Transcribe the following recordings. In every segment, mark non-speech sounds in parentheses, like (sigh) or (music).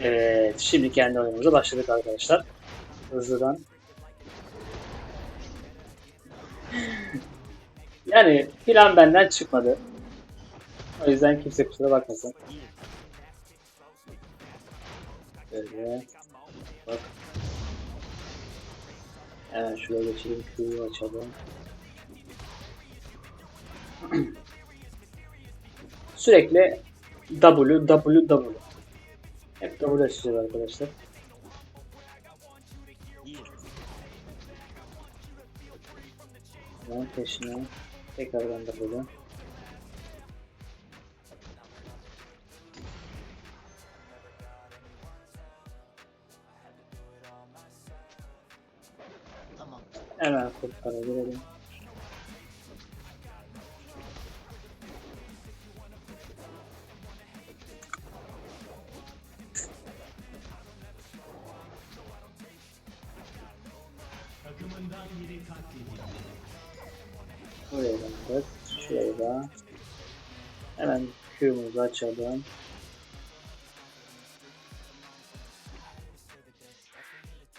Evet, şimdi kendi oyunumuza başladık arkadaşlar. Hızlıdan. (laughs) Yani plan benden çıkmadı. O yüzden kimse kusura bakmasın. Böyle. Bak. Hemen şuraya geçelim. Q'yu açalım. (clears throat) Sürekli W, W, W. Hep W açacağız arkadaşlar. Hemen peşine tekrardan W. Tamam. Hemen kurtlara girelim. Buraya döndük. Şuraya da. Hemen Q'muzu açalım.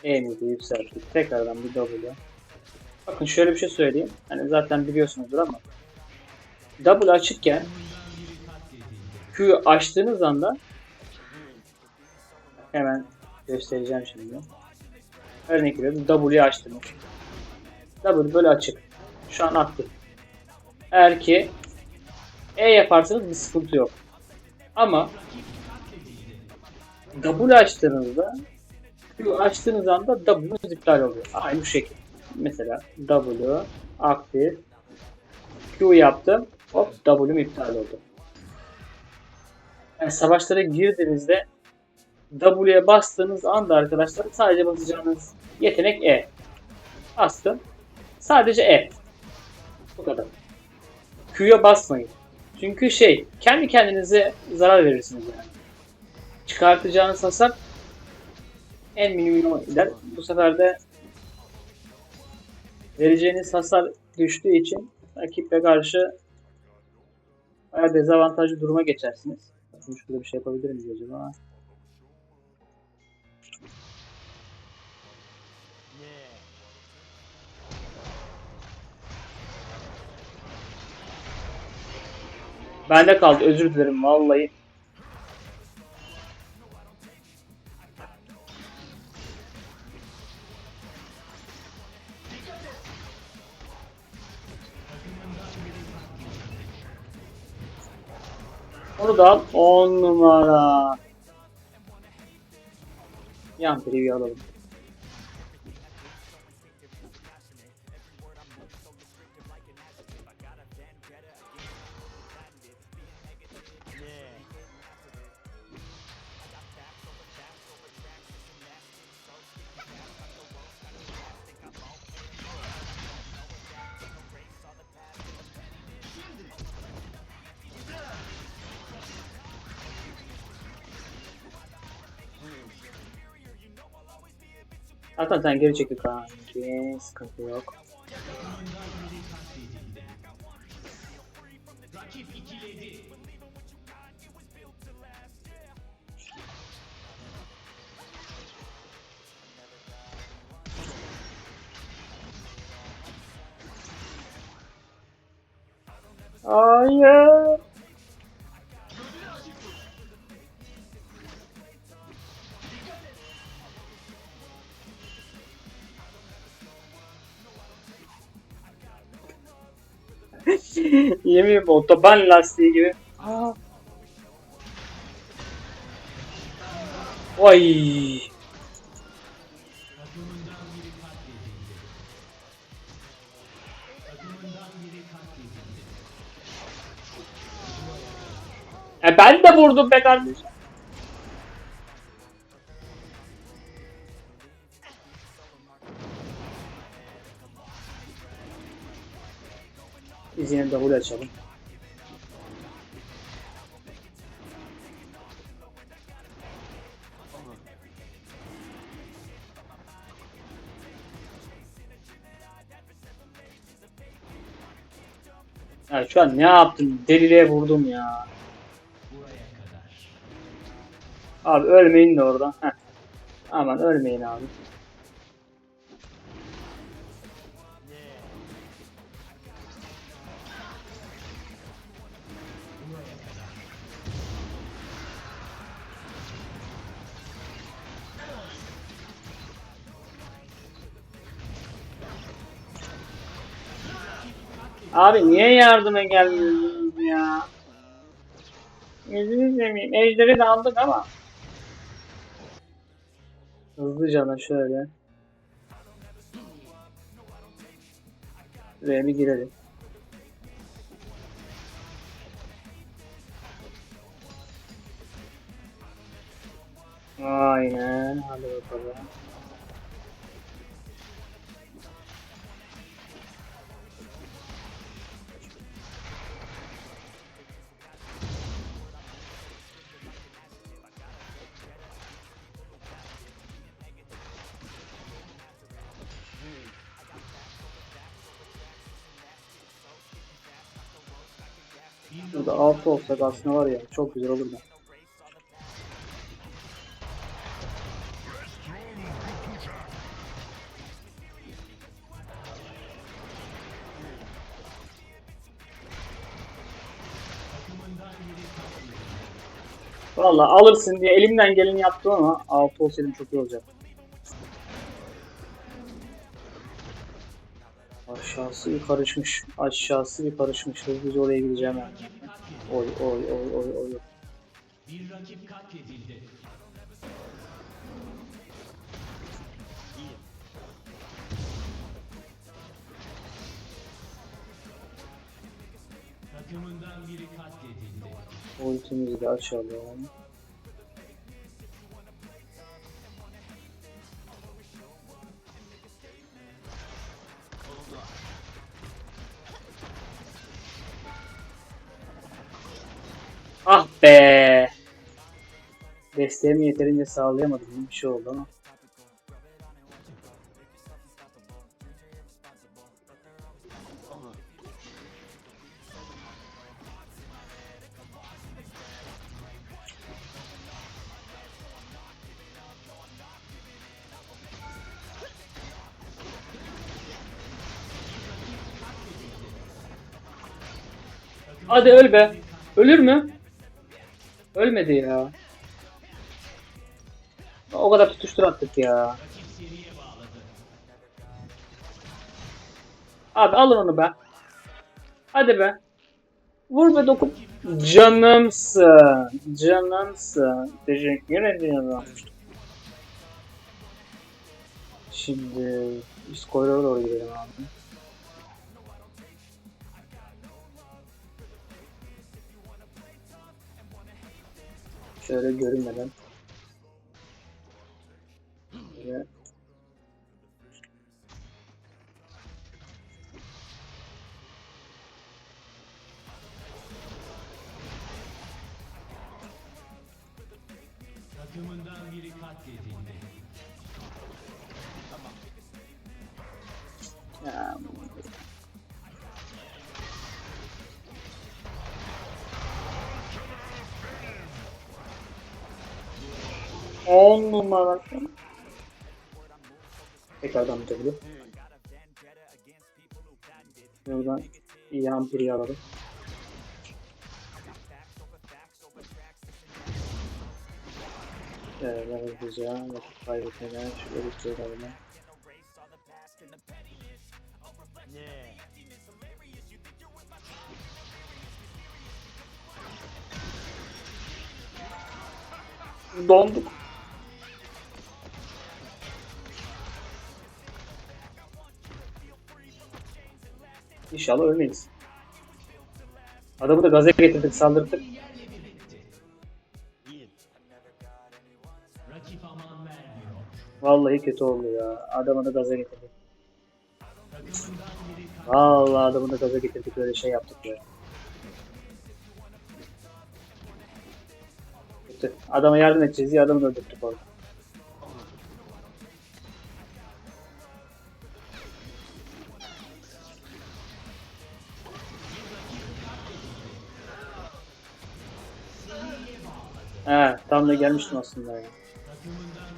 E'mizi yükselttik. Tekrardan bir W. Bakın şöyle bir şey söyleyeyim. Hani zaten biliyorsunuzdur ama W açıkken Q'yu açtığınız anda hemen göstereceğim şimdi. Örnek veriyorum W'yu açtım. W böyle açık. Şu an aktif. Eğer ki E yaparsanız bir sıkıntı yok. Ama W açtığınızda Q açtığınız anda W'nuz iptal oluyor. Aynı bu şekilde. Mesela W aktif Q yaptım. Hop W'm iptal oldu. Yani savaşlara girdiğinizde W'ye bastığınız anda arkadaşlar sadece basacağınız yetenek E. Bastım. Sadece E. Bu kadar. Q'ya basmayın. Çünkü şey, kendi kendinize zarar verirsiniz yani. Çıkartacağınız hasar en minimum gider. Bu sefer de vereceğiniz hasar düştüğü için rakiple karşı bayağı dezavantajlı duruma geçersiniz. Bakın şurada bir şey yapabilir miyiz acaba? Bende kaldı özür dilerim vallahi. Al. 10 numara. Yan preview alalım. Zaten sen geri çekil kanki. Sıkıntı yok. Hayır. (laughs) Yemin ederim otoban lastiği gibi. Aa. Vay. E ben de vurdum be kardeşim. Double açalım. Ya şu an ne yaptım? Deliliğe vurdum ya. Abi ölmeyin de oradan. Heh. Aman ölmeyin abi. Abi niye yardıma gelmiyorsunuz ya? Yüzünü seveyim. Ejderi de aldık ama. Hızlıca da şöyle. Şuraya bir girelim. Aynen. Hadi bakalım. 6 olsak aslında var ya çok güzel olur da. Valla alırsın diye elimden geleni yaptım ama 6 olsaydım çok iyi olacak. Aşağısı bir karışmış. Aşağısı bir karışmış. Hızlıca oraya gideceğim ben. Oy oy oy oy oy. Bir rakip katledildi. Takımından biri katledildi. Ultimizi de açalım. Be! Desteğimi yeterince sağlayamadım. Bir şey oldu ama. Hadi öl be. Ölür mü? Ölmedi ya. O kadar tutuştur attık ya. Abi alın onu be. Hadi be. Vur be dokun. Canımsın. Canımsın. Teşekkür ediyorum. Şimdi koridora doğru gidelim abi. Şöyle görünmeden. Böyle. Takımından biri katledildi. Ya, On numara. Tekrardan bir. Buradan iyi ampiri alalım. Şöyle hızlıca vakit kaybetmeden şöyle bir şey alalım. Donduk. İnşallah ölmeyiz. Adamı da gaza getirdik, saldırdık. Vallahi kötü oldu ya. Adamı da gaza getirdik. Vallahi adamı da gaza getirdik öyle şey yaptık ya. Kötü. Adama yardım edeceğiz diye adamı da öldürdük orada. He, tam da gelmiştim aslında ya. Takımından.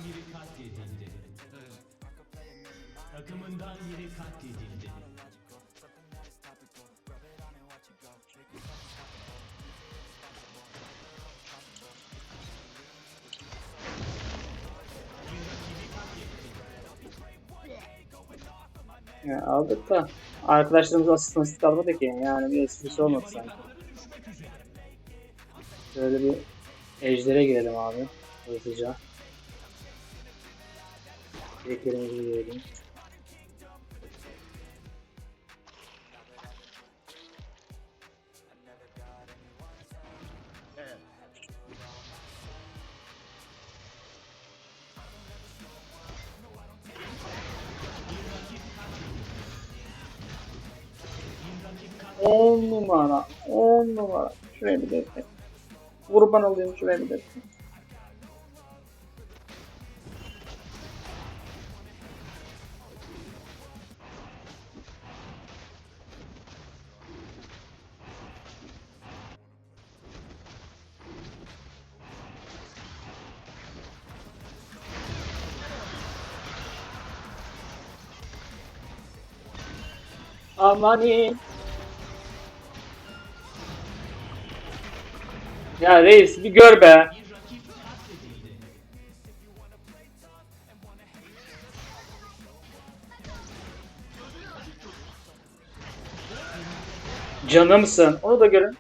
Ya aldık da arkadaşlarımız asist masist kalmadı ki yani bir esprisi olmadı sanki. Şöyle bir ejdere girelim abi hızlıca. Direklerimizi girelim. On numara, on numara. Şuraya bir destek. Kurban olayım şuraya bir. Amanin. Ya reis bir gör be. Canımsın. Onu da görün.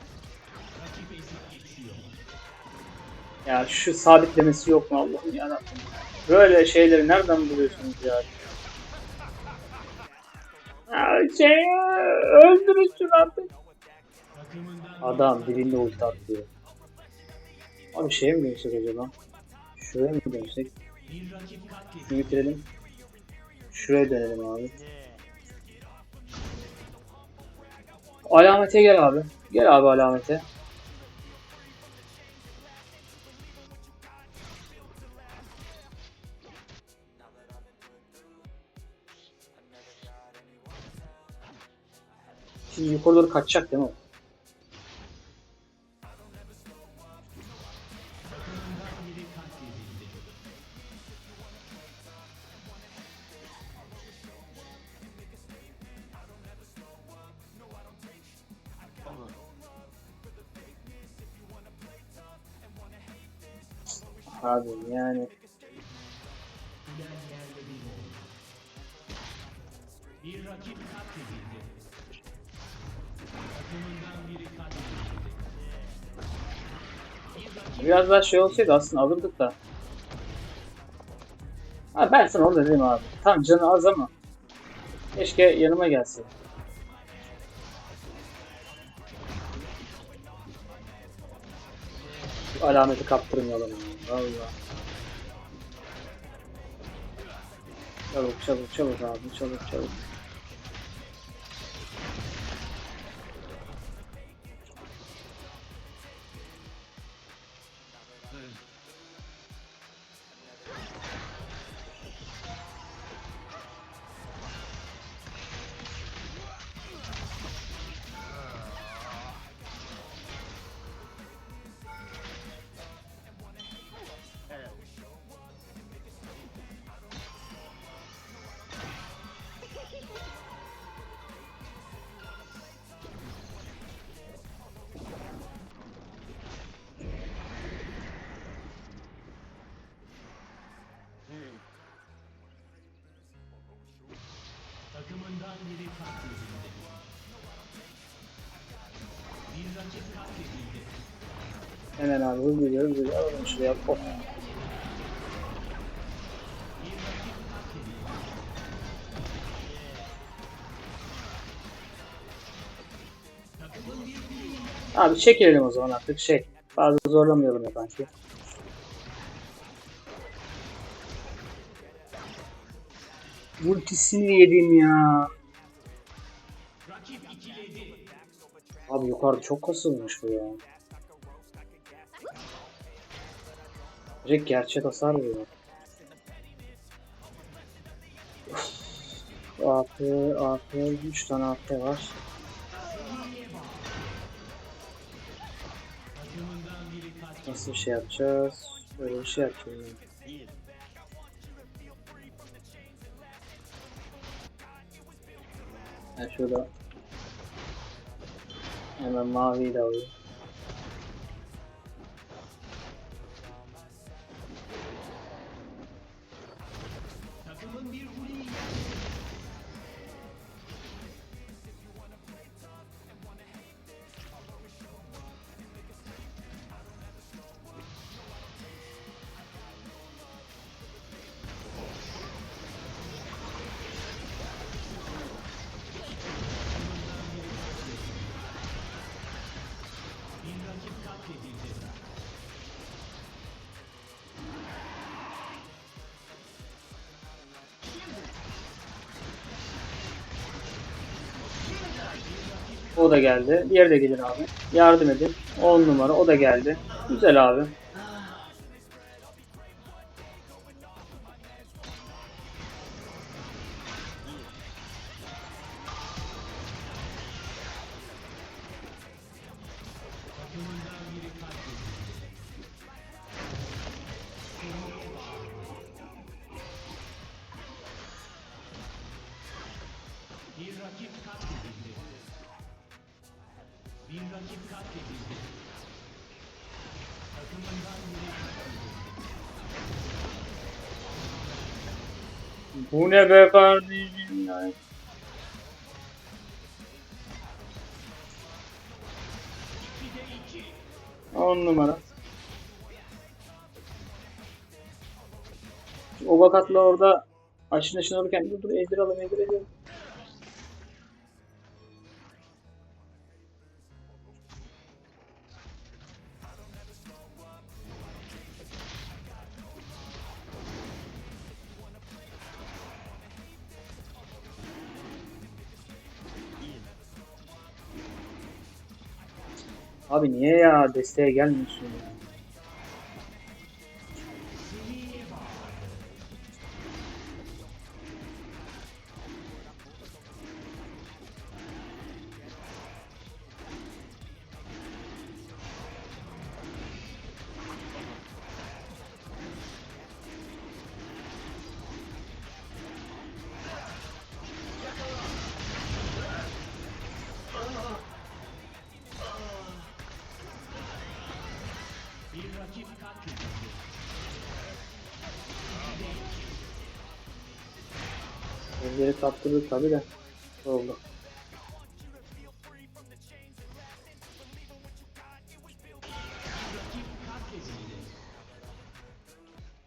Ya şu sabitlemesi yok mu Allah'ım yarabbim. Böyle şeyleri nereden buluyorsunuz ya? Ya şey öldürün şunu artık. Adam dibinde ulti atlıyor. Abi şeye mi dönsek acaba? Şuraya mı dönsek? Şunu bitirelim. Şuraya dönelim abi. Alamete gel abi. Gel abi alamete. Şimdi yukarı doğru kaçacak değil mi? Yani bir rakip katledildi. Biraz daha şey olsaydı aslında alırdık da. Ha ben sana onu dedim abi. Tamam canı az ama. Keşke yanıma gelse. Şu alameti kaptırmayalım. ya, Çabuk çabuk çabuk abi çabuk çabuk. Biri katledildi. Bir rakip katledildi. Hemen abi hızlıca hızlıca alalım şuraya. Hop. Abi çekilelim o zaman artık şey. Fazla zorlamayalım ya sanki. Ultisini yedim ya. Abi yukarıda çok kasılmış bu ya. Direkt gerçek hasar veriyor. AP, AP, 3 tane AP var. Nasıl bir şey yapacağız? Böyle bir şey yapacağız. Bir. Ben hemen maviyi de alayım. O da geldi. Diğeri de gelir abi. Yardım edin. 10 numara o da geldi. Güzel abi. Ne be kardeşim ya. 10 numara. O vakatla orada aşın aşın olurken dur dur ezdir alalım Abi niye ya desteğe gelmiyorsun ya? Elleri kaptırdık tabi de. Oldu.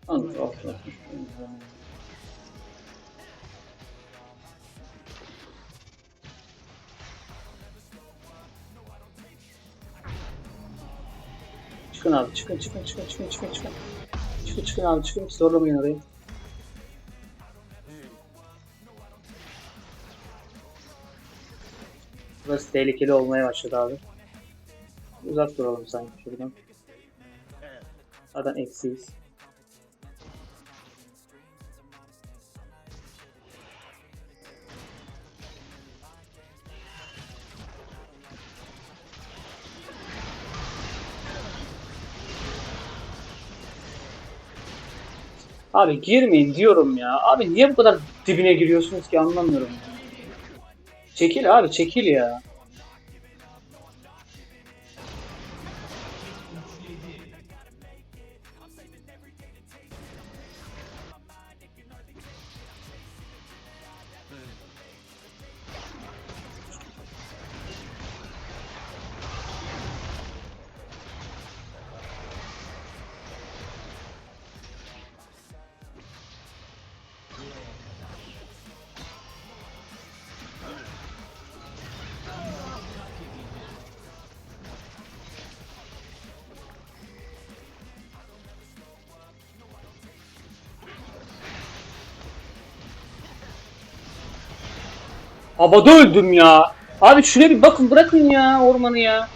Al. Çıkın abi çıkın çıkın çıkın çıkın çıkın çıkın. Çıkın çıkın abi çıkın zorlamayın orayı. Burası tehlikeli olmaya başladı abi. Uzak duralım sanki şuradan. Zaten eksiyiz. Abi girmeyin diyorum ya. Abi niye bu kadar dibine giriyorsunuz ki anlamıyorum. Çekil abi çekil ya. Havada öldüm ya. Abi şuraya bir bakın bırakın ya ormanı ya.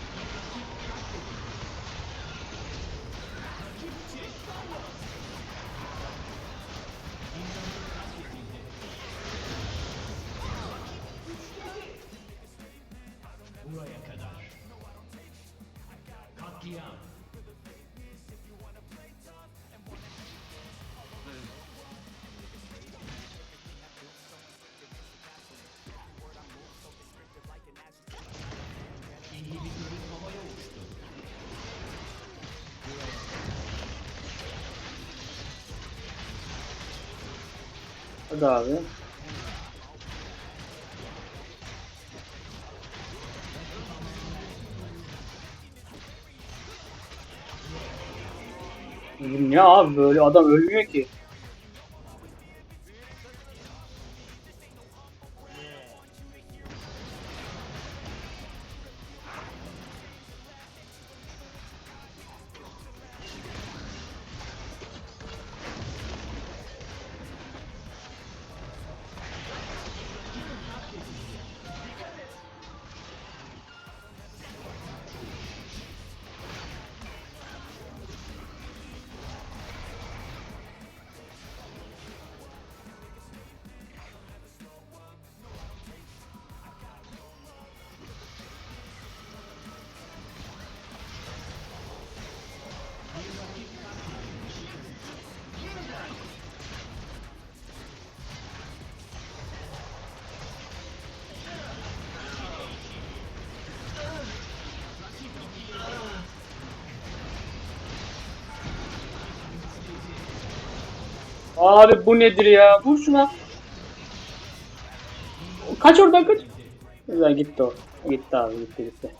Hadi abi. Ne abi böyle adam ölmüyor ki. Abi bu nedir ya? Vur şuna. Kaç oradan kaç. Güzel gitti o. Gitti abi gitti gitti.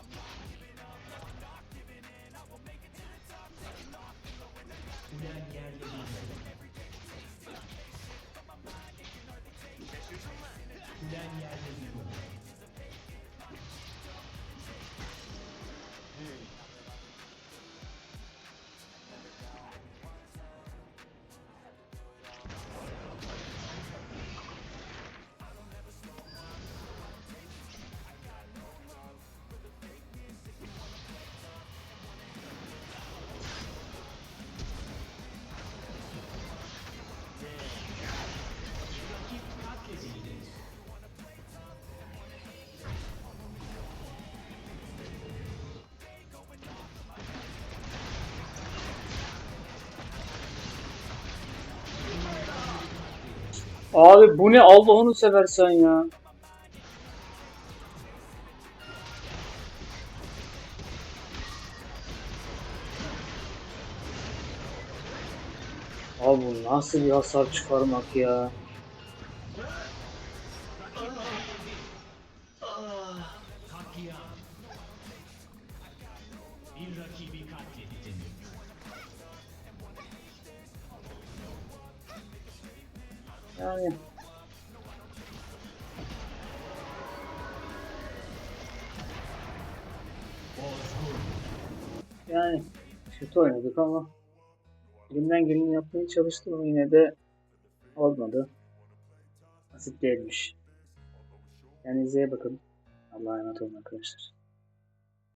Abi bu ne Allah'ını seversen ya. Abi bu nasıl bir hasar çıkarmak ya. Oynadık ama elimden geleni yapmaya çalıştım ama yine de olmadı. Nasip değilmiş. Yani izleye bakın. Allah'a emanet olun arkadaşlar.